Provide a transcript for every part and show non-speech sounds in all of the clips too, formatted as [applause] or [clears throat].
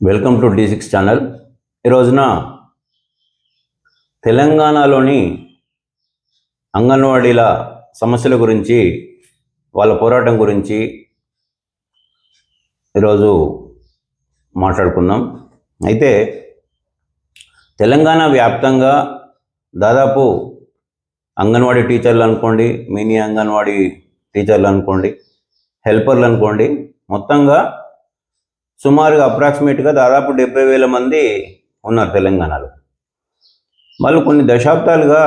Welcome to D six channel. ఈ రోజున తెలంగాణలోని అంగన్వాడీల సమస్యల గురించి వాళ్ళ పోరాటం గురించి ఈరోజు మాట్లాడుకుందాం. అయితే తెలంగాణ వ్యాప్తంగా దాదాపు అంగన్వాడీ టీచర్లు అనుకోండి మినీ అంగన్వాడీ టీచర్లు అనుకోండి హెల్పర్లు అనుకోండి మొత్తంగా సుమారుగా అప్రాక్సిమేట్గా దాదాపు డెబ్బై వేల మంది ఉన్నారు తెలంగాణలో. వాళ్ళు కొన్ని దశాబ్దాలుగా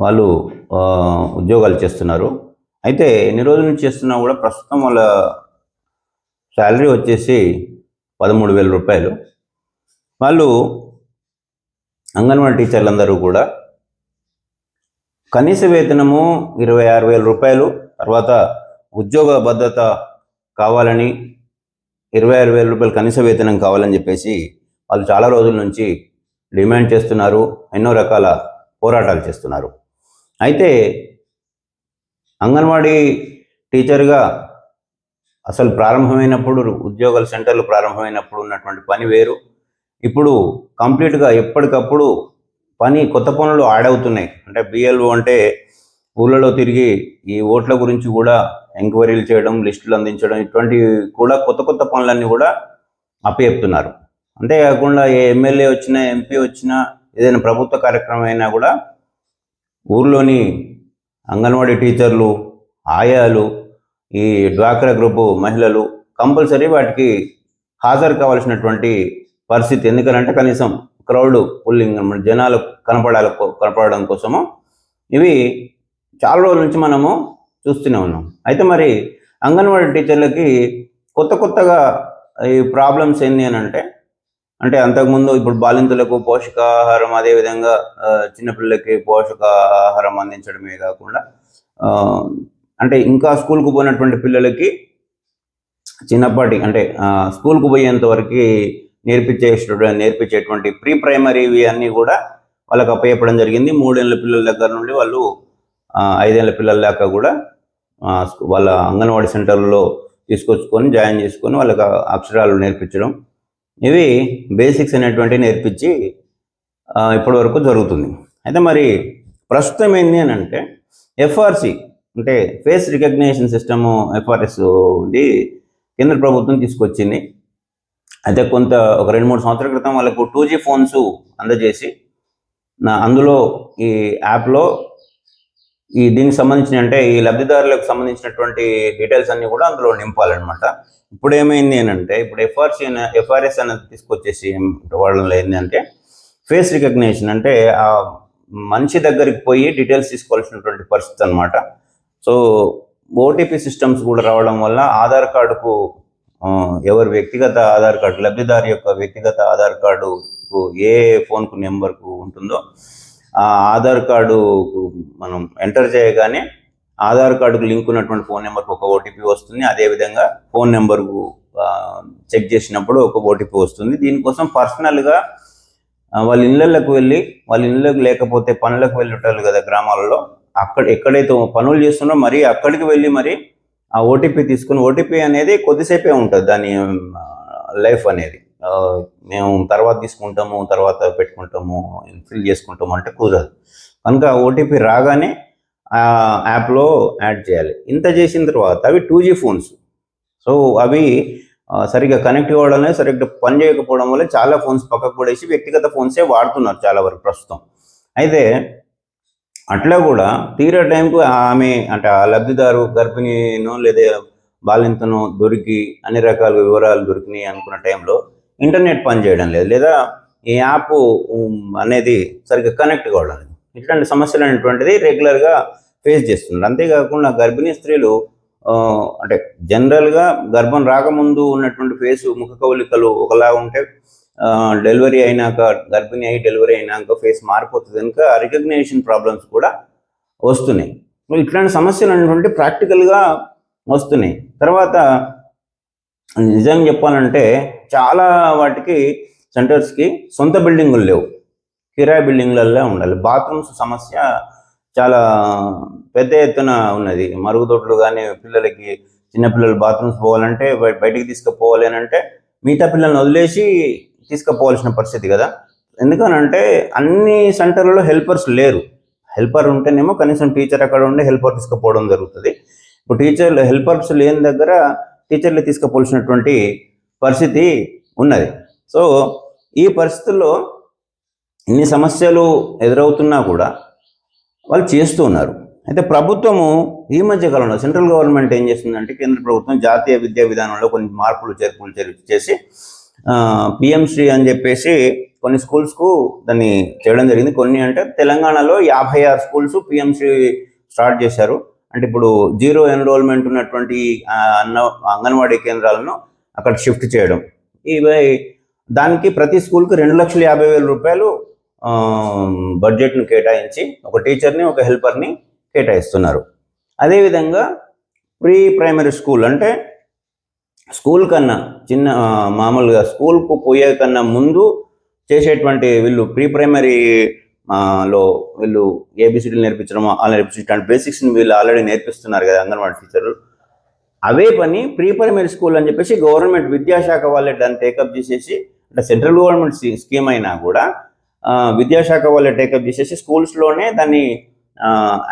వాళ్ళు ఉద్యోగాలు చేస్తున్నారు. అయితే ఎన్ని రోజుల నుంచి చేస్తున్నా కూడా ప్రస్తుతం వాళ్ళ శాలరీ వచ్చేసి పదమూడు వేల రూపాయలు. వాళ్ళు అంగన్వాడీ టీచర్లందరూ కూడా కనీస వేతనము ఇరవై ఆరు వేల రూపాయలు తర్వాత ఉద్యోగ భద్రత కావాలని ఇరవై ఆరు వేల రూపాయలు కనీస వేతనం కావాలని చెప్పేసి వాళ్ళు చాలా రోజుల నుంచి డిమాండ్ చేస్తున్నారు ఎన్నో రకాల పోరాటాలు చేస్తున్నారు. అయితే అంగన్వాడీ టీచర్గా అసలు ప్రారంభమైనప్పుడు ఉద్యోగాల సెంటర్లు ప్రారంభమైనప్పుడు ఉన్నటువంటి పని వేరు. ఇప్పుడు కంప్లీట్గా ఎప్పటికప్పుడు పని కొత్త పనులు ఆడవుతున్నాయి. అవుతున్నాయి అంటే బిఎల్ఓ అంటే ఊళ్ళలో తిరిగి ఈ ఓట్ల గురించి కూడా ఎంక్వైరీలు చేయడం లిస్టులు అందించడం ఇటువంటి కూడా కొత్త కొత్త పనులన్నీ కూడా అప్పచెప్తున్నారు. అంతేకాకుండా ఏ ఎమ్మెల్యే వచ్చినా ఎంపీ వచ్చినా ఏదైనా ప్రభుత్వ కార్యక్రమం అయినా కూడా ఊర్లోని అంగన్వాడీ టీచర్లు ఆయాలు ఈ డ్వాక్రా గ్రూపు మహిళలు కంపల్సరీ వాటికి హాజరు కావాల్సినటువంటి పరిస్థితి. ఎందుకంటే కనీసం క్రౌడ్ పుల్లింగ్ జనాలు కనపడాల కనపడడం కోసము. ఇవి చాలా రోజుల నుంచి మనము చూస్తూనే ఉన్నాం. అయితే మరి అంగన్వాడీ టీచర్లకి కొత్త కొత్తగా ఈ ప్రాబ్లమ్స్ ఏంటి అని అంటే అంటే అంతకుముందు ఇప్పుడు బాలింతలకు పోషకాహారం అదేవిధంగా చిన్నపిల్లలకి పోషకాహారం అందించడమే కాకుండా అంటే ఇంకా స్కూల్కు పోయినటువంటి పిల్లలకి చిన్నప్పటి అంటే స్కూల్కు పోయేంత వరకు నేర్పించే నేర్పించేటువంటి ప్రీ ప్రైమరీ అన్నీ కూడా వాళ్ళకి అప్పయ్యప్పడం జరిగింది. మూడేళ్ళ పిల్లల దగ్గర నుండి వాళ్ళు ఐదేళ్ళ పిల్లలు లేక కూడా వాళ్ళ అంగన్వాడీ సెంటర్లో తీసుకొచ్చుకొని జాయిన్ చేసుకొని వాళ్ళకి అక్షరాలు నేర్పించడం. ఇవి బేసిక్స్ అనేటువంటి నేర్పించి ఇప్పటి వరకు జరుగుతుంది. అయితే మరి ప్రస్తుతం ఏంటి అని అంటే ఎఫ్ఆర్సి అంటే ఫేస్ రికగ్నేషన్ సిస్టమ్ ఎఫ్ఆర్ఎస్ ఇది కేంద్ర ప్రభుత్వం తీసుకొచ్చింది. అయితే కొంత ఒక రెండు మూడు సంవత్సరాల క్రితం వాళ్ళకు టూ జీ ఫోన్స్ అందజేసి నా అందులో ఈ యాప్లో ఈ దీనికి సంబంధించిన అంటే ఈ లబ్ధిదారులకు సంబంధించినటువంటి డీటెయిల్స్ అన్ని కూడా అందులో నింపాలన్నమాట. ఇప్పుడు ఏమైంది అంటే ఇప్పుడు ఎఫ్ఆర్సీ ఎఫ్ఆర్ఎస్ అనేది తీసుకొచ్చేసి ఏం- వాళ్ళలో ఏంటంటే ఫేస్ రికగ్నేషన్ అంటే ఆ మనిషి దగ్గరికి పోయి డీటెయిల్స్ తీసుకోవాల్సినటువంటి పరిస్థితి అనమాట సో ఓటీపీ సిస్టమ్స్ కూడా రావడం వల్ల ఆధార్ కార్డుకు ఎవరి వ్యక్తిగత ఆధార్ కార్డు లబ్ధిదారు యొక్క వ్యక్తిగత ఆధార్ కార్డుకు ఏ ఫోన్కు నెంబర్కు ఉంటుందో ఆధార్ కార్డు మనం ఎంటర్ చేయగానే ఆధార్ కార్డుకు లింక్ ఉన్నటువంటి ఫోన్ నెంబర్కి ఒక ఓటీపీ వస్తుంది. అదేవిధంగా ఫోన్ నెంబర్కు చెక్ చేసినప్పుడు ఒక ఓటీపీ వస్తుంది. దీనికోసం పర్సనల్గా వాళ్ళ ఇళ్ళకు వెళ్ళి వాళ్ళ ఇళ్ళకు లేకపోతే పనులకు వెళ్ళేటారు కదా గ్రామాలలో అక్కడ ఎక్కడైతే పనులు చేస్తున్నో మరి అక్కడికి వెళ్ళి మరి ఆ ఓటీపీ తీసుకుని ఓటీపీ అనేది కొద్దిసేపే ఉంటుంది దాని లైఫ్ అనేది. మేము తర్వాత తీసుకుంటాము తర్వాత పెట్టుకుంటాము ఫిల్ చేసుకుంటాము అంటే కుదరదు. కనుక ఓటీపీ రాగానే ఆ యాప్లో యాడ్ చేయాలి. ఇంత చేసిన తర్వాత అవి టూ జీ ఫోన్స్. సో అవి సరిగ్గా కనెక్ట్ అవ్వడం అనేది సరిగ్గా పని చేయకపోవడం వల్ల చాలా ఫోన్స్ పక్కకు పడేసి వ్యక్తిగత ఫోన్సే వాడుతున్నారు చాలా వరకు ప్రస్తుతం. అయితే అట్లా కూడా తీరే టైంకు ఆమె అంటే ఆ లబ్ధిదారు గర్భిణీనో లేదా బాలింతనో దొరికి అన్ని రకాల వివరాలు దొరికినాయి అనుకున్న టైంలో ఇంటర్నెట్ పనిచేయడం లేదు లేదా ఈ యాప్ అనేది సరిగ్గా కనెక్ట్ కావడం లేదు. ఇట్లాంటి సమస్యలు అనేటువంటిది రెగ్యులర్గా ఫేస్ చేస్తున్నారు. అంతేకాకుండా గర్భిణీ స్త్రీలు అంటే జనరల్గా గర్భం రాకముందు ఉన్నటువంటి ఫేసు ముఖ కవలికలు ఒకలా ఉంటే డెలివరీ అయినాక గర్భిణీ అయి డెలివరీ అయినాక ఫేస్ మారిపోతుంది. కనుక రికగ్నేషన్ ప్రాబ్లమ్స్ కూడా వస్తున్నాయి. ఇట్లాంటి సమస్యలు అనేటువంటి ప్రాక్టికల్గా వస్తున్నాయి. తర్వాత నిజంగా చెప్పాలంటే చాలా వాటికి సెంటర్స్కి సొంత బిల్డింగులు లేవు. కిరాయి బిల్డింగ్లలో ఉండాలి. బాత్రూమ్స్ సమస్య చాలా పెద్ద ఎత్తున ఉన్నది. మరుగుదొడ్లు కానీ పిల్లలకి చిన్నపిల్లలు బాత్రూమ్స్ పోవాలంటే బయటికి తీసుకుపోవాలి అని అంటే మిగతా పిల్లల్ని వదిలేసి తీసుకుపోవాల్సిన పరిస్థితి కదా. ఎందుకనంటే అన్ని సెంటర్లలో హెల్పర్స్ లేరు. హెల్పర్ ఉంటేనేమో కనీసం టీచర్ అక్కడ ఉండి హెల్పర్ తీసుకుపోవడం జరుగుతుంది. ఇప్పుడు టీచర్లు హెల్పర్స్ లేని దగ్గర టీచర్లు తీసుకుపోవాల్సినటువంటి పరిస్థితి ఉన్నది. సో ఈ పరిస్థితుల్లో ఇన్ని సమస్యలు ఎదురవుతున్నా కూడా వాళ్ళు చేస్తూ ఉన్నారు. అయితే ప్రభుత్వము ఈ మధ్య కాలంలో సెంట్రల్ గవర్నమెంట్ ఏం చేస్తుందంటే కేంద్ర ప్రభుత్వం జాతీయ విద్యా విధానంలో కొన్ని మార్పులు చేర్పులు చేసి పిఎంశ్రీ అని చెప్పేసి కొన్ని స్కూల్స్కు దాన్ని చేయడం జరిగింది. కొన్ని అంటే తెలంగాణలో యాభై ఆరు స్కూల్స్ పిఎంశ్రీ స్టార్ట్ చేశారు. అంటే ఇప్పుడు జీరో ఎన్రోల్మెంట్ ఉన్నటువంటి అన్న అంగన్వాడీ కేంద్రాలను అక్కడ షిఫ్ట్ చేయడం. ఇవి దానికి ప్రతి స్కూల్కి రెండు లక్షల యాభై వేల రూపాయలు బడ్జెట్ను కేటాయించి ఒక టీచర్ని ఒక హెల్పర్ని కేటాయిస్తున్నారు. అదేవిధంగా ప్రీ ప్రైమరీ స్కూల్ అంటే స్కూల్ కన్నా చిన్న మామూలుగా స్కూల్కు పోయే కన్నా ముందు చేసేటువంటి వీళ్ళు ప్రీ ప్రైమరీ లో వీళ్ళు ఏబిసిడీలు నేర్పించడం అలా నేర్పించడం బేసిక్స్ని వీళ్ళు ఆల్రెడీ నేర్పిస్తున్నారు కదా అంగన్వాడీ టీచర్లు. అవే పని ప్రీ ప్రైమరీ స్కూల్ అని చెప్పేసి గవర్నమెంట్ విద్యాశాఖ వాళ్ళే దాన్ని టేకప్ చేసేసి అంటే సెంట్రల్ గవర్నమెంట్ స్కీమ్ అయినా కూడా విద్యాశాఖ వాళ్ళే టేకప్ చేసేసి స్కూల్స్లోనే దాన్ని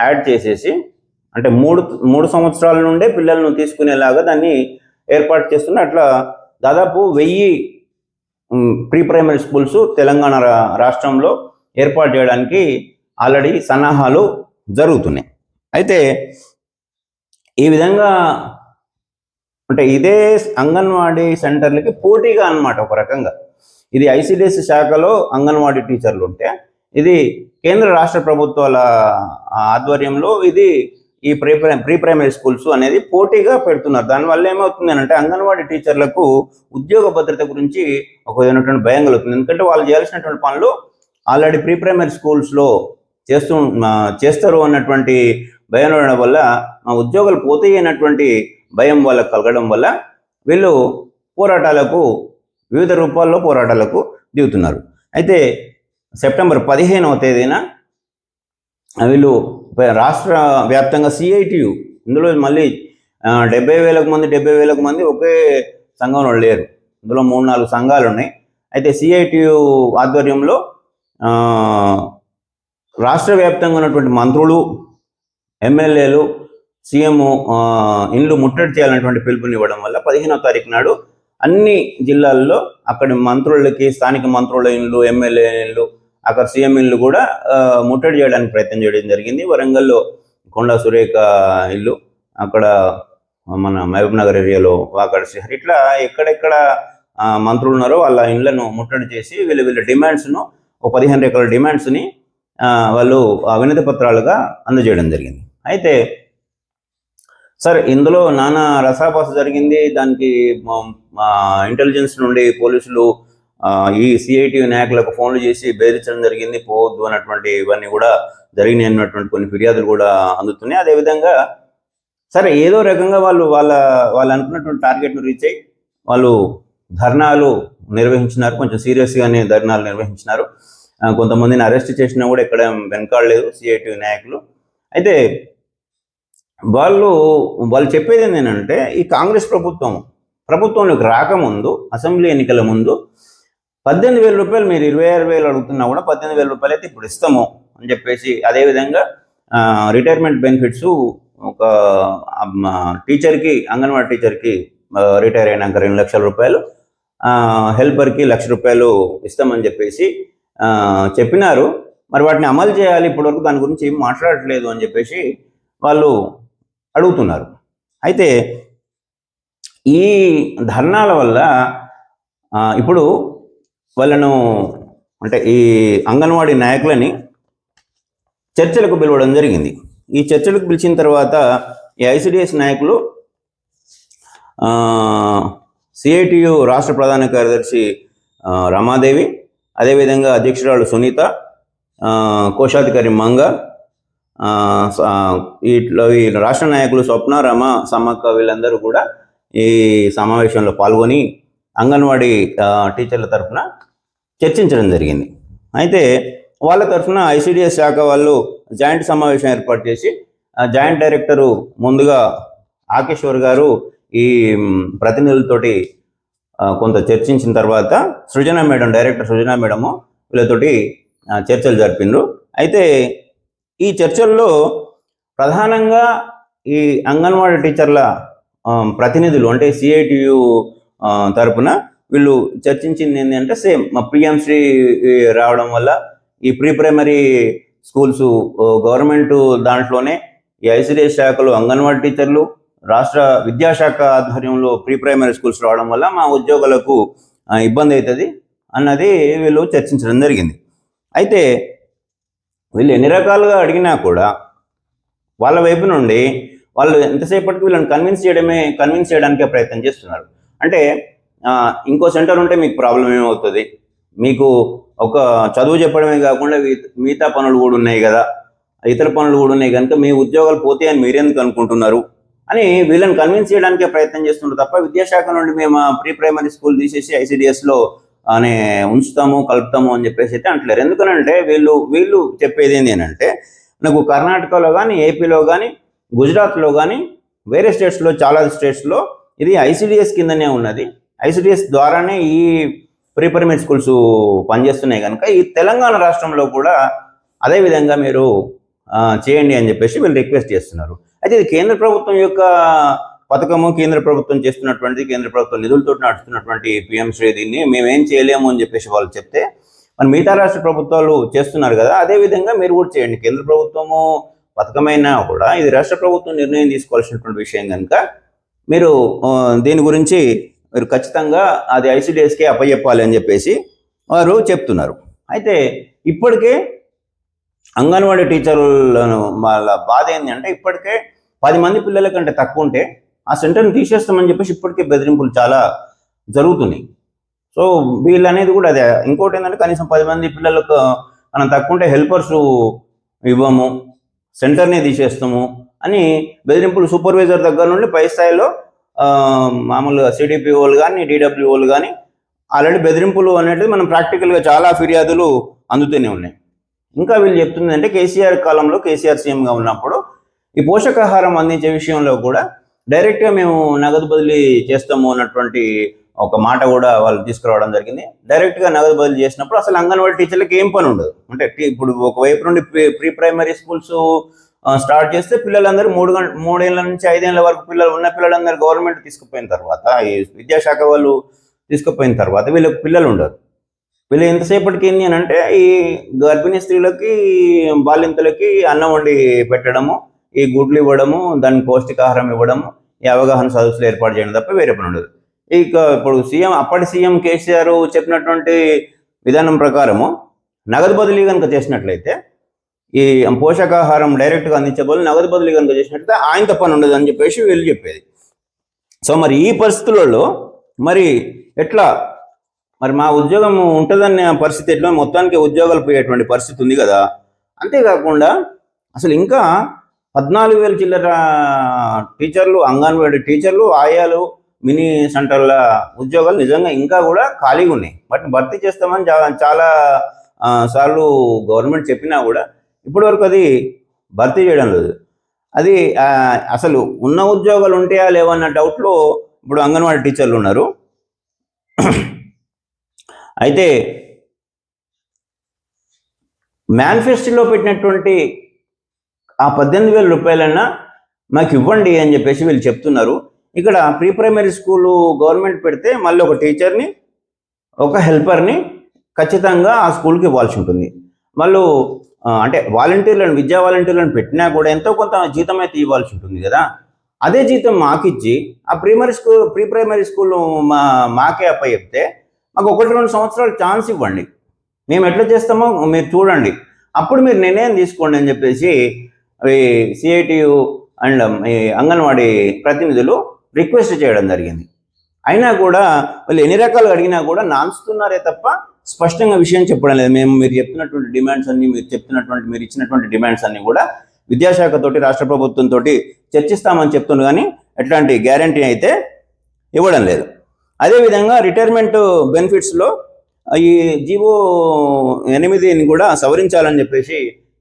యాడ్ చేసేసి అంటే మూడు మూడు సంవత్సరాల నుండే పిల్లలను తీసుకునేలాగా దాన్ని ఏర్పాటు చేస్తున్న అట్లా దాదాపు వెయ్యి ప్రీ ప్రైమరీ స్కూల్స్ తెలంగాణ రాష్ట్రంలో ఏర్పాటు చేయడానికి ఆల్రెడీ సన్నాహాలు జరుగుతున్నాయి. అయితే ఈ విధంగా అంటే ఇదే అంగన్వాడీ సెంటర్లకి పోటీగా అన్నమాట ఒక రకంగా. ఇది ఐసిడిఎస్ శాఖలో అంగన్వాడీ టీచర్లు ఉంటే ఇది కేంద్ర రాష్ట్ర ప్రభుత్వాల ఆధ్వర్యంలో ఇది ఈ ప్రీ ప్రై ప్రీ ప్రైమరీ స్కూల్స్ అనేది పోటీగా పెడుతున్నారు. దానివల్ల ఏమవుతుంది అంటే అంగన్వాడీ టీచర్లకు ఉద్యోగ భద్రత గురించి ఒక విధమైనటువంటి భయం కలుగుతుంది. ఎందుకంటే వాళ్ళు చేయాల్సినటువంటి పనులు ఆల్రెడీ ప్రీ ప్రైమరీ స్కూల్స్లో చేస్తూ చేస్తారు అన్నటువంటి భయం ఉండడం వల్ల మా ఉద్యోగాలు పోతాయి అన్నటువంటి భయం వాళ్ళకు కలగడం వల్ల వీళ్ళు పోరాటాలకు వివిధ రూపాల్లో పోరాటాలకు దిగుతున్నారు. అయితే సెప్టెంబర్ పదిహేనవ తేదీన వీళ్ళు రాష్ట్ర వ్యాప్తంగా సిఐటియు ఇందులో మళ్ళీ డెబ్బై వేలకు మంది డెబ్బై వేలకు మంది ఒకే సంఘంలో లేరు. ఇందులో మూడు నాలుగు సంఘాలు ఉన్నాయి. అయితే సిఐటియు ఆధ్వర్యంలో రాష్ట్ర వ్యాప్తంగా ఉన్నటువంటి మంత్రులు ఎమ్మెల్యేలు సీఎం ఇండ్లు ముట్టడి చేయాలన్నటువంటి పిలుపునివ్వడం వల్ల పదిహేనో తారీఖు నాడు అన్ని జిల్లాల్లో అక్కడి మంత్రులకి స్థానిక మంత్రుల ఇండ్లు ఎమ్మెల్యే ఇండ్లు అక్కడ సీఎం ఇల్లు కూడా ముట్టడి చేయడానికి ప్రయత్నం చేయడం జరిగింది. వరంగల్లో కొండా సురేఖ ఇల్లు అక్కడ మన మహబూబ్ నగర్ ఏరియాలో వాకాడ శ్రీహరి ఇట్లా ఎక్కడెక్కడ మంత్రులు ఉన్నారో వాళ్ళ ఇళ్ళను ముట్టడి చేసి వీళ్ళ వీళ్ళ డిమాండ్స్ను ఒక పదిహేను రకాల డిమాండ్స్ని వాళ్ళు వినతి పత్రాలుగా అందజేయడం జరిగింది. అయితే సార్ ఇందులో నానా రసాపాస జరిగింది. దానికి ఇంటెలిజెన్స్ నుండి పోలీసులు ఈ సిఐటి నాయకులకు ఫోన్లు చేసి బెదిరించడం జరిగింది. పోవద్దు అన్నటువంటి ఇవన్నీ కూడా జరిగినాయి అన్నటువంటి కొన్ని ఫిర్యాదులు కూడా అందుతున్నాయి. అదేవిధంగా సరే ఏదో రకంగా వాళ్ళు వాళ్ళ వాళ్ళు అనుకున్నటువంటి టార్గెట్ను రీచ్ అయ్యి వాళ్ళు ధర్నాలు నిర్వహించినారు. కొంచెం సీరియస్గానే ధర్నాలు నిర్వహించినారు. కొంతమందిని అరెస్ట్ చేసినా కూడా ఎక్కడ వెనకాడలేదు సిఐటి నాయకులు. అయితే వాళ్ళు వాళ్ళు చెప్పేది ఏంటంటే ఈ కాంగ్రెస్ ప్రభుత్వం ప్రభుత్వంలోకి రాకముందు అసెంబ్లీ ఎన్నికల ముందు పద్దెనిమిది వేల రూపాయలు మీరు ఇరవై ఆరు వేలు అడుగుతున్నా కూడా పద్దెనిమిది వేల రూపాయలు అయితే ఇప్పుడు ఇస్తాము అని చెప్పేసి అదేవిధంగా రిటైర్మెంట్ బెనిఫిట్స్ ఒక టీచర్కి అంగన్వాడీ టీచర్కి రిటైర్ అయినాక రెండు లక్షల రూపాయలు హెల్పర్కి లక్ష రూపాయలు ఇస్తామని చెప్పేసి చెప్పినారు. మరి వాటిని అమలు చేయాలి ఇప్పటివరకు దాని గురించి ఏం మాట్లాడట్లేదు అని చెప్పేసి వాళ్ళు అడుగుతున్నారు. అయితే ఈ ధర్నాల వల్ల ఇప్పుడు వాళ్ళను అంటే ఈ అంగన్వాడీ నాయకులని చర్చలకు పిలవడం జరిగింది. ఈ చర్చలకు పిలిచిన తర్వాత ఈ ఐసిడిఎస్ నాయకులు సిఐటియు రాష్ట్ర ప్రధాన కార్యదర్శి రమాదేవి అదేవిధంగా అధ్యక్షురాలు సునీత కోశాధికారి మంగ ఇట్లా ఈ రాష్ట్ర నాయకులు స్వప్న రమ సమ్మక్క వీళ్ళందరూ కూడా ఈ సమావేశంలో పాల్గొని అంగన్వాడీ టీచర్ల తరఫున చర్చించడం జరిగింది. అయితే వాళ్ళ తరఫున ఐసిడిఎస్ శాఖ వాళ్ళు జాయింట్ సమావేశం ఏర్పాటు చేసి జాయింట్ డైరెక్టరు ముందుగా ఆకేశ్వర్ గారు ఈ ప్రతినిధులతోటి కొంత చర్చించిన తర్వాత Srujana madam director Srujana madam వీళ్ళతోటి చర్చలు జరిపిండ్రు. అయితే ఈ చర్చల్లో ప్రధానంగా ఈ అంగన్వాడీ టీచర్ల ప్రతినిధులు అంటే సిఐటియు తరపున వీళ్ళు చర్చించింది ఏంటంటే సేమ్ మా ప్రియాంశ్రీ రావడం వల్ల ఈ ప్రీ ప్రైమరీ స్కూల్స్ గవర్నమెంట్ దాంట్లోనే ఈ ఐసిడిఎస్ శాఖలు అంగన్వాడీ టీచర్లు రాష్ట్ర విద్యాశాఖ ఆధ్వర్యంలో ప్రీ ప్రైమరీ స్కూల్స్ రావడం వల్ల మా ఉద్యోగులకు ఇబ్బంది అవుతుంది అన్నది వీళ్ళు చర్చించడం జరిగింది. అయితే వీళ్ళు ఎన్ని రకాలుగా అడిగినా కూడా వాళ్ళ వైపు నుండి వాళ్ళు ఎంతసేపటికి వీళ్ళని కన్విన్స్ చేయడమే కన్విన్స్ చేయడానికే ప్రయత్నం చేస్తున్నారు. అంటే ఇంకో సెంటర్ ఉంటే మీకు ప్రాబ్లం ఏమవుతుంది? మీకు ఒక చదువు చెప్పడమే కాకుండా మిగతా పనులు కూడా ఉన్నాయి కదా? ఇతర పనులు కూడా ఉన్నాయి కనుక మీ ఉద్యోగాలు పోతే అని మీరెందుకు అనుకుంటున్నారు? అని వీళ్ళని కన్విన్స్ చేయడానికే ప్రయత్నం చేస్తున్నారు తప్ప విద్యాశాఖ నుండి మేము ప్రీ ప్రైమరీ స్కూల్ తీసేసి ఐసిడిఎస్లో అనే ఉంచుతాము కలుపుతాము అని చెప్పేసి అయితే అంటలేరు. ఎందుకనంటే వీళ్ళు వీళ్ళు చెప్పేది ఏంటి అని అంటే నాకు కర్ణాటకలో కానీ ఏపీలో కానీ గుజరాత్లో కానీ వేరే స్టేట్స్లో చాలా స్టేట్స్లో ఇది ఐసిడిఎస్ కిందనే ఉన్నది. ఐసిడిఎస్ ద్వారానే ఈ ప్రీ ప్రైమరీ స్కూల్స్ పనిచేస్తున్నాయి కనుక ఈ తెలంగాణ రాష్ట్రంలో కూడా అదే విధంగా మీరు చేయండి అని చెప్పేసి వీళ్ళు రిక్వెస్ట్ చేస్తున్నారు. అయితే ఇది కేంద్ర ప్రభుత్వం యొక్క పథకము కేంద్ర ప్రభుత్వం చేస్తున్నటువంటి కేంద్ర ప్రభుత్వం నిధులతో నడుస్తున్నటువంటి పిఎం శ్రీ దీన్ని మేమేం చేయలేము అని చెప్పేసి వాళ్ళు చెప్తే మరి మిగతా రాష్ట్ర ప్రభుత్వాలు చేస్తున్నారు కదా అదే విధంగా మీరు కూడా చేయండి. కేంద్ర ప్రభుత్వము పథకమైనా కూడా ఇది రాష్ట్ర ప్రభుత్వం నిర్ణయం తీసుకోవాల్సినటువంటి విషయం కనుక మీరు దీని గురించి మీరు ఖచ్చితంగా అది ఐసిడిఎస్కే అప్పచెప్పాలి అని చెప్పేసి వారు చెప్తున్నారు. అయితే ఇప్పటికే అంగన్వాడీ టీచర్లను వాళ్ళ బాధ ఏంటంటే ఇప్పటికే పది మంది పిల్లల కంటే తక్కువ ఉంటే ఆ సెంటర్ని తీసేస్తామని చెప్పేసి ఇప్పటికే బెదిరింపులు చాలా జరుగుతున్నాయి. సో వీళ్ళు అనేది కూడా అదే. ఇంకోటి ఏంటంటే కనీసం పది మంది పిల్లలకు మనం తక్కువ ఉంటే హెల్పర్స్ ఇవ్వము సెంటర్నే తీసేస్తాము అని బెదిరింపులు సూపర్వైజర్ దగ్గర నుండి పై స్థాయిలో మామూలుగా సిడిపిఓలు కానీ డిడబ్ల్యూఓలు కానీ ఆల్రెడీ బెదిరింపులు అనేటివి మనం ప్రాక్టికల్గా చాలా ఫిర్యాదులు అందుతూనే ఉన్నాయి. ఇంకా వీళ్ళు చెప్తుంది అంటే కేసీఆర్ కాలంలో కేసీఆర్ సీఎంగా ఉన్నప్పుడు ఈ పోషకాహారం అందించే విషయంలో కూడా డైరెక్ట్గా మేము నగదు బదిలీ చేస్తాము అన్నటువంటి ఒక మాట కూడా వాళ్ళు తీసుకురావడం జరిగింది. డైరెక్ట్గా నగదు బదిలీ చేసినప్పుడు అసలు అంగన్వాడీ టీచర్లకి ఏం పని ఉండదు. అంటే ఇప్పుడు ఒకవైపు నుండి pre- pre primary schools start చేస్తే పిల్లలందరూ మూడు గంట మూడేళ్ళ నుంచి ఐదేళ్ళ వరకు పిల్లలు ఉన్న పిల్లలందరూ గవర్నమెంట్ తీసుకుపోయిన తర్వాత ఈ విద్యాశాఖ వాళ్ళు తీసుకుపోయిన తర్వాత వీళ్ళకి పిల్లలు ఉండరు. వీళ్ళు ఎంతసేపటికి ఏంటి అని అంటే ఈ గర్భిణీ స్త్రీలకి బాలింతలకి అన్నం వండి పెట్టడము ఈ గుడ్లు ఇవ్వడము దానికి పౌష్టికాహారం ఇవ్వడము ఈ అవగాహన సదస్సులు ఏర్పాటు చేయడం తప్ప వేరే పని ఉండదు. ఇక ఇప్పుడు సీఎం అప్పటి సీఎం కేసీఆర్ చెప్పినటువంటి విధానం ప్రకారము నగదు బదిలీ కనుక చేసినట్లయితే ఈ పోషకాహారం డైరెక్ట్గా అందించే నగదు బదిలీ కనుక చేసినట్లయితే ఆయనతో పని ఉండదు అని చెప్పేసి వీళ్ళు చెప్పేది. సో మరి ఈ పరిస్థితులలో మరి ఎట్లా? మరి మా ఉద్యోగం ఉంటుందనే పరిస్థితి ఎట్లా? మొత్తానికి ఉద్యోగాలు పోయేటువంటి పరిస్థితి ఉంది కదా. అంతేకాకుండా అసలు ఇంకా పద్నాలుగు వేల చిల్లర టీచర్లు అంగన్వాడీ టీచర్లు ఆయాలు మినీ సెంటర్ల ఉద్యోగాలు నిజంగా ఇంకా కూడా ఖాళీగా ఉన్నాయి. బట్ భర్తీ చేస్తామని చాలా చాలా సార్లు గవర్నమెంట్ చెప్పినా కూడా ఇప్పటివరకు అది భర్తీ చేయడం లేదు. అది అసలు ఉన్న ఉద్యోగాలు ఉంటాయా లేవన్న డౌట్లో ఇప్పుడు అంగన్వాడీ టీచర్లు ఉన్నారు. అయితే మేనిఫెస్టోలో పెట్టినటువంటి ఆ పద్దెనిమిది వేల రూపాయలైనా మాకు ఇవ్వండి అని చెప్పేసి వీళ్ళు చెప్తున్నారు. ఇక్కడ ప్రీ ప్రైమరీ స్కూలు గవర్నమెంట్ పెడితే మళ్ళీ ఒక టీచర్ని ఒక హెల్పర్ని ఖచ్చితంగా ఆ స్కూల్కి ఇవ్వాల్సి ఉంటుంది. వాళ్ళు అంటే వాలంటీర్లను విద్యా వాలంటీర్లను పెట్టినా కూడా ఎంతో కొంత జీతం అయితే ఇవ్వాల్సి ఉంటుంది కదా. అదే జీతం మాకిచ్చి ఆ primary school pre primary school మా మాకే అప్ప చెప్తే మాకు ఒకటి రెండు సంవత్సరాలు ఛాన్స్ ఇవ్వండి. మేము ఎట్లా చేస్తామో మీరు చూడండి. అప్పుడు మీరు నిర్ణయం తీసుకోండి అని చెప్పేసి సిఐటియు అండ్ ఈ అంగన్వాడీ ప్రతినిధులు రిక్వెస్ట్ చేయడం జరిగింది. అయినా కూడా వాళ్ళు ఎన్ని రకాలు అడిగినా కూడా నాన్స్తున్నారే తప్ప స్పష్టంగా విషయం చెప్పడం లేదు. మేము మీరు చెప్తున్నటువంటి డిమాండ్స్ అన్ని మీరు చెప్తున్నటువంటి మీరు ఇచ్చినటువంటి డిమాండ్స్ అన్ని కూడా విద్యాశాఖతోటి రాష్ట్ర ప్రభుత్వం తోటి చర్చిస్తామని చెప్తున్నారు కానీ ఎట్లాంటి గ్యారంటీ అయితే ఇవ్వడం లేదు. అదేవిధంగా రిటైర్మెంట్ బెనిఫిట్స్లో ఈ జీవో ఎనిమిదిని కూడా సవరించాలని చెప్పేసి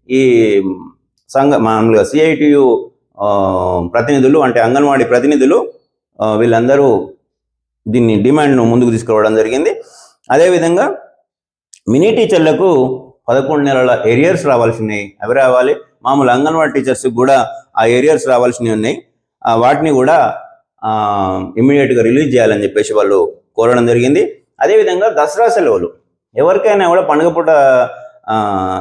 ఈ సంఘ మామూలుగా సిఐటియు ప్రతినిధులు అంటే అంగన్వాడీ ప్రతినిధులు వీళ్ళందరూ దీన్ని డిమాండ్ను ముందుకు తీసుకురావడం జరిగింది. అదేవిధంగా మినీ టీచర్లకు పదకొండు నెలల ఏరియర్స్ రావాల్సినవి అవి రావాలి. మామూలు అంగన్వాడీ టీచర్స్కి కూడా ఆ ఏరియర్స్ రావాల్సినవి ఉన్నాయి. ఆ వాటిని కూడా ఇమ్మీడియట్గా రిలీజ్ చేయాలని చెప్పేసి వాళ్ళు కోరడం జరిగింది. అదేవిధంగా దసరా సెలవులు. ఎవరికైనా కూడా పండుగ పూట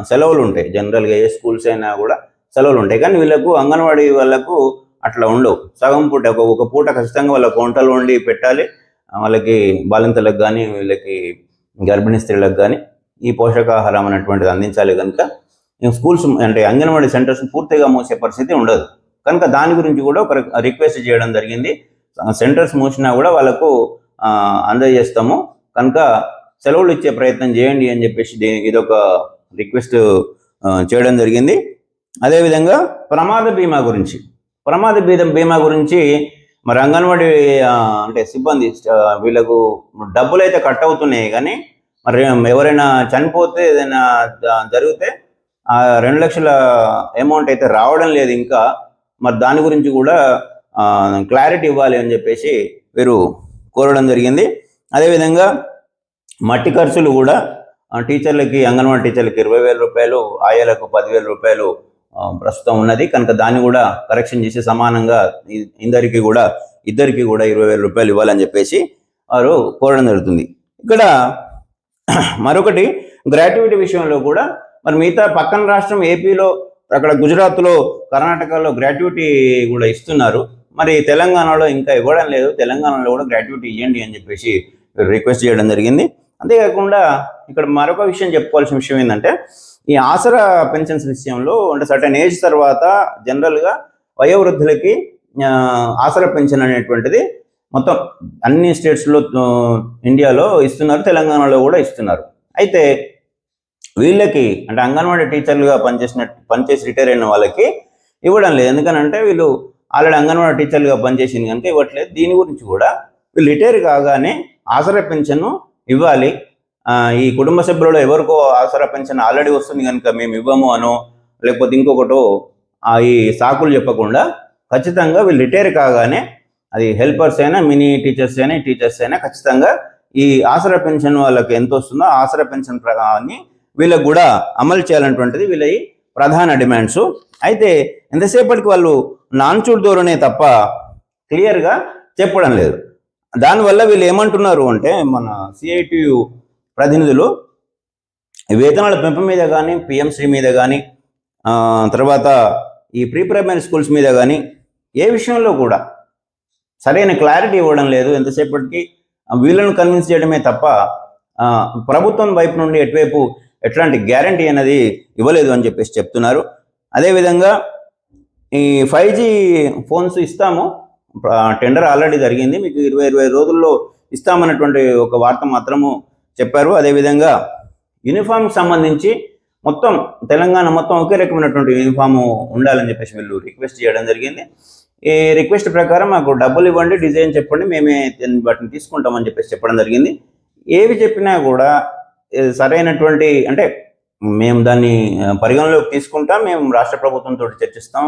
సెలవులు ఉంటాయి. జనరల్గా ఏ స్కూల్స్ అయినా కూడా సెలవులు ఉంటాయి కానీ వీళ్ళకు అంగన్వాడీ వాళ్ళకు అట్లా ఉండవు. సగం పూట ఒక ఒక పూట ఖచ్చితంగా వాళ్ళ వంటలు వండి పెట్టాలి. వాళ్ళకి బాలింతలకు కానీ వీళ్ళకి గర్భిణీ స్త్రీలకు కానీ ఈ పోషకాహారం అనేటువంటిది అందించాలి కనుక. స్కూల్స్ అంటే అంగన్వాడీ సెంటర్స్ పూర్తిగా మూసే పరిస్థితి ఉండదు. కనుక దాని గురించి కూడా ఒక రిక్వెస్ట్ చేయడం జరిగింది. సెంటర్స్ మూసినా కూడా వాళ్ళకు అందజేస్తాము. కనుక సెలవులు ఇచ్చే ప్రయత్నం చేయండి అని చెప్పేసి ఇదొక రిక్వెస్ట్ చేయడం జరిగింది. అదేవిధంగా ప్రమాద బీమా గురించి. ప్రమాద బీదం బీమా గురించి మరి అంగన్వాడీ అంటే సిబ్బంది వీళ్ళకు డబ్బులు అయితే కట్ అవుతున్నాయి కానీ మరి ఎవరైనా చనిపోతే ఏదైనా జరిగితే ఆ రెండు లక్షల అమౌంట్ అయితే రావడం లేదు ఇంకా. మరి దాని గురించి కూడా క్లారిటీ ఇవ్వాలి అని చెప్పేసి వీరు కోరడం జరిగింది. అదేవిధంగా మట్టి ఖర్చులు కూడా టీచర్లకి అంగన్వాడీ టీచర్లకి ఇరవై వేల రూపాయలు ఆయాలకు పదివేల రూపాయలు ప్రస్తుతం ఉన్నది. కనుక దాన్ని కూడా కరెక్షన్ చేసి సమానంగా ఇందరికీ కూడా ఇద్దరికి కూడా ఇరవై వేల రూపాయలు ఇవ్వాలని చెప్పేసి వారు కోరడం జరుగుతుంది. ఇక్కడ [clears throat] మరొకటి గ్రాట్యుటీ విషయంలో కూడా మరి మిగతా పక్కన రాష్ట్రం ఏపీలో అక్కడ గుజరాత్లో కర్ణాటకలో గ్రాట్యుటీ కూడా ఇస్తున్నారు. మరి తెలంగాణలో ఇంకా ఇవ్వడం లేదు. తెలంగాణలో కూడా గ్రాట్యుటీ ఇవ్వండి అని చెప్పేసి రిక్వెస్ట్ చేయడం జరిగింది. అంతేకాకుండా ఇక్కడ మరొక విషయం చెప్పుకోవాల్సిన విషయం ఏంటంటే ఈ ఆసరా పెన్షన్స్ విషయంలో అంటే సర్టన్ ఏజ్ తర్వాత జనరల్గా వయోవృద్ధులకి ఆసరా పెన్షన్ అనేటువంటిది మొత్తం అన్ని స్టేట్స్లో ఇండియాలో ఇస్తున్నారు తెలంగాణలో కూడా ఇస్తున్నారు. అయితే వీళ్ళకి అంటే అంగన్వాడీ టీచర్లుగా పనిచేసిన పనిచేసి రిటైర్ అయిన వాళ్ళకి ఇవ్వడం లేదు. ఎందుకనంటే వీళ్ళు ఆల్రెడీ అంగన్వాడీ టీచర్లుగా పనిచేసింది కనుక ఇవ్వట్లేదు. దీని గురించి కూడా వీళ్ళు రిటైర్ కాగానే ఆసరా పెన్షన్ ఇవ్వాలి. ఈ కుటుంబ సభ్యులలో ఎవరికో ఆసరా పెన్షన్ ఆల్రెడీ వస్తుంది కనుక మేము ఇవ్వము అనో లేకపోతే ఇంకొకటో ఈ సాకులు చెప్పకుండా ఖచ్చితంగా వీళ్ళు రిటైర్ కాగానే అది హెల్పర్స్ అయినా మినీ టీచర్స్ అయినా టీచర్స్ అయినా ఖచ్చితంగా ఈ ఆసరా పెన్షన్ వాళ్ళకి ఎంత వస్తుందో ఆసరా పెన్షన్ ప్రకారాన్ని వీళ్ళకు కూడా అమలు చేయాలన్నటువంటిది వీళ్ళ ప్రధాన డిమాండ్స్. అయితే ఎంతసేపటికి వాళ్ళు నాన్చూడ్ ధోరణే తప్ప క్లియర్గా చెప్పడం లేదు. దానివల్ల వీళ్ళు ఏమంటున్నారు అంటే మన సిఐటియు ప్రతినిధులు వేతనాల పెంపు మీద కానీ పిఎంసి మీద కానీ తర్వాత ఈ ప్రీ ప్రైమరీ స్కూల్స్ మీద కానీ ఏ విషయంలో కూడా సరైన క్లారిటీ ఇవ్వడం లేదు. ఎంతసేపటికి వీళ్ళను కన్విన్స్ చేయడమే తప్ప ప్రభుత్వం వైపు నుండి ఎటువైపు ఎట్లాంటి గ్యారంటీ అనేది ఇవ్వలేదు అని చెప్పేసి చెప్తున్నారు. అదేవిధంగా ఈ ఫైవ్ జీ ఫోన్స్ ఇస్తాము. టెండర్ ఆల్రెడీ జరిగింది. మీకు ఇరవై ఇరవై రోజుల్లో ఇస్తామన్నటువంటి ఒక వార్త మాత్రము చెప్పారు. అదేవిధంగా యూనిఫామ్ సంబంధించి మొత్తం తెలంగాణ మొత్తం ఒకే రకమైనటువంటి యూనిఫామ్ ఉండాలని చెప్పేసి వీళ్ళు రిక్వెస్ట్ చేయడం జరిగింది. ఈ రిక్వెస్ట్ ప్రకారం మాకు డబ్బులు ఇవ్వండి డిజైన్ చెప్పండి మేమే వాటిని తీసుకుంటామని చెప్పేసి చెప్పడం జరిగింది. ఏవి చెప్పినా కూడా సరైనటువంటి అంటే మేము దాన్ని పరిగణలోకి తీసుకుంటాం మేము రాష్ట్ర ప్రభుత్వంతో చర్చిస్తాం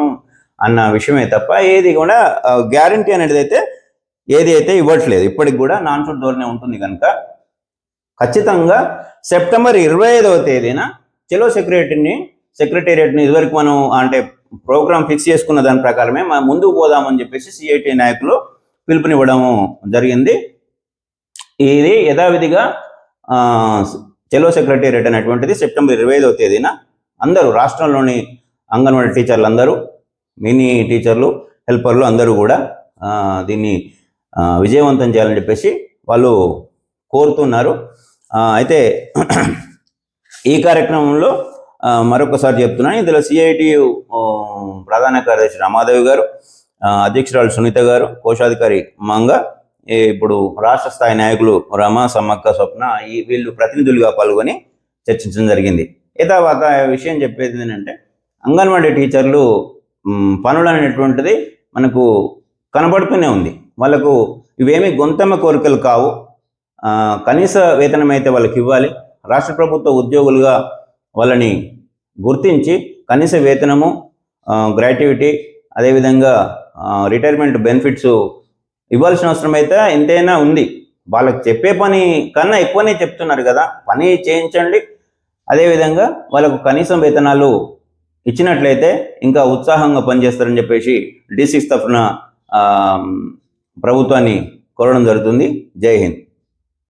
అన్న విషయమే తప్ప ఏది కూడా గ్యారంటీ అనేది అయితే ఏది అయితే ఇవ్వట్లేదు. ఇప్పటికి కూడా నాన్ ఫుడ్ ధోరణి ఉంటుంది కనుక ఖచ్చితంగా సెప్టెంబర్ ఇరవై ఐదవ తేదీన చెలో సెక్రటరీని సెక్రటేరియట్ని ఇదివరకు మనం అంటే ప్రోగ్రామ్ ఫిక్స్ చేసుకున్న దాని ప్రకారమే మనం ముందుకు పోదామని చెప్పేసి సిఐటి నాయకులు పిలుపునివ్వడం జరిగింది. ఇది యథావిధిగా చెలో సెక్రటేరియట్ అనేటువంటిది సెప్టెంబర్ ఇరవై ఐదవ తేదీన అందరూ రాష్ట్రంలోని అంగన్వాడీ టీచర్లు అందరూ మినీ టీచర్లు హెల్పర్లు అందరూ కూడా దీన్ని విజయవంతం చేయాలని చెప్పేసి వాళ్ళు కోరుతున్నారు. అయితే ఈ కార్యక్రమంలో మరొకసారి చెప్తున్నాను. ఇందులో సిఐటి ప్రధాన కార్యదర్శి రామాదేవి గారు అధ్యక్షురాలు సునీత గారు కోశాధికారి మంగ ఇప్పుడు రాష్ట్ర స్థాయి నాయకులు రమా సమ్మక్క స్వప్న ఈ వీళ్ళు ప్రతినిధులుగా పాల్గొని చర్చించడం జరిగింది. ఏ విషయం చెప్పేది ఏంటంటే అంగన్వాడీ టీచర్లు పనులు అనేటువంటిది మనకు కనబడుతూనే ఉంది. వాళ్ళకు ఇవేమి గొంతమ్మ కోరికలు కావు. కనీస వేతనం అయితే వాళ్ళకి ఇవ్వాలి రాష్ట్ర ప్రభుత్వ ఉద్యోగులుగా వాళ్ళని గుర్తించి కనీస వేతనము గ్రాట్యుటీ అదేవిధంగా రిటైర్మెంట్ బెనిఫిట్స్ ఇవ్వాల్సిన అవసరం అయితే ఎంతైనా ఉంది. వాళ్ళకి చెప్పే పని కన్నా ఎక్కువనే చెప్తున్నారు కదా. పని చేయించండి. అదేవిధంగా వాళ్ళకు కనీసం వేతనాలు ఇచ్చినట్లయితే ఇంకా ఉత్సాహంగా పనిచేస్తారని చెప్పేసి డి సిక్స్ తరఫున ప్రభుత్వాన్ని కోరడం జరుగుతుంది. జై హింద్.